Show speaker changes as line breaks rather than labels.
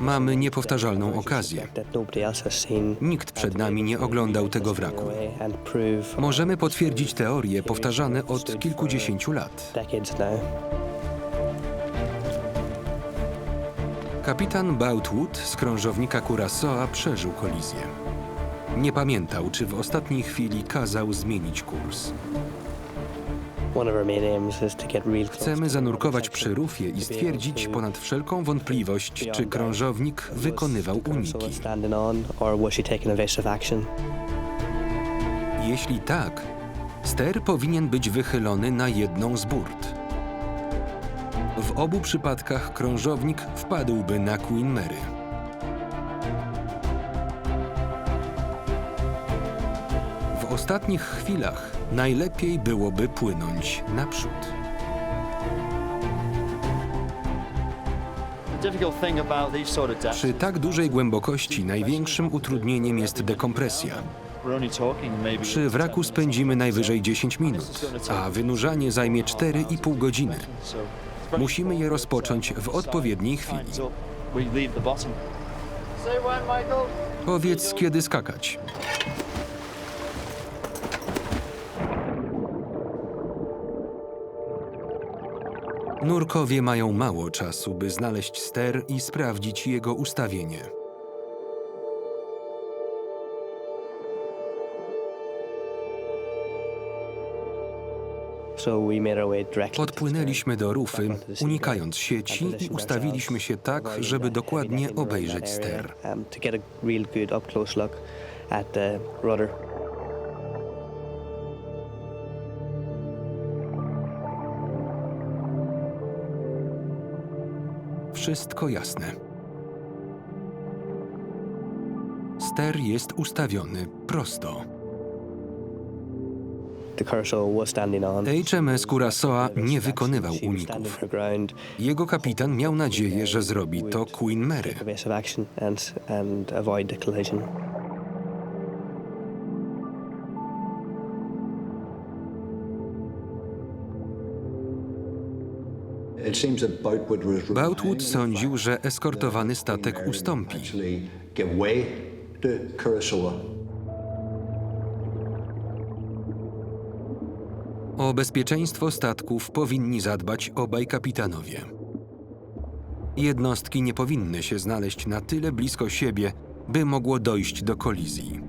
Mamy niepowtarzalną okazję. Nikt przed nami nie oglądał tego wraku. Możemy potwierdzić teorie powtarzane od kilkudziesięciu lat. Kapitan Boutwood z krążownika Curaçao przeżył kolizję. Nie pamiętał, czy w ostatniej chwili kazał zmienić kurs. Chcemy zanurkować przy rufie i stwierdzić ponad wszelką wątpliwość, czy krążownik wykonywał uniki. Jeśli tak, ster powinien być wychylony na jedną z burt. W obu przypadkach krążownik wpadłby na Queen Mary. Ostatnich chwilach najlepiej byłoby płynąć naprzód. Przy tak dużej głębokości największym utrudnieniem jest dekompresja. Przy wraku spędzimy najwyżej 10 minut, a wynurzanie zajmie 4,5 godziny. Musimy je rozpocząć w odpowiedniej chwili. Powiedz, kiedy skakać. Nurkowie mają mało czasu, by znaleźć ster i sprawdzić jego ustawienie. Podpłynęliśmy do rufy, unikając sieci i ustawiliśmy się tak, żeby dokładnie obejrzeć ster. Wszystko jasne. Ster jest ustawiony prosto. HMS Curaçao nie wykonywał uników. Jego kapitan miał nadzieję, że zrobi to Queen Mary. Boutwood sądził, że eskortowany statek ustąpi. O bezpieczeństwo statków powinni zadbać obaj kapitanowie. Jednostki nie powinny się znaleźć na tyle blisko siebie, by mogło dojść do kolizji.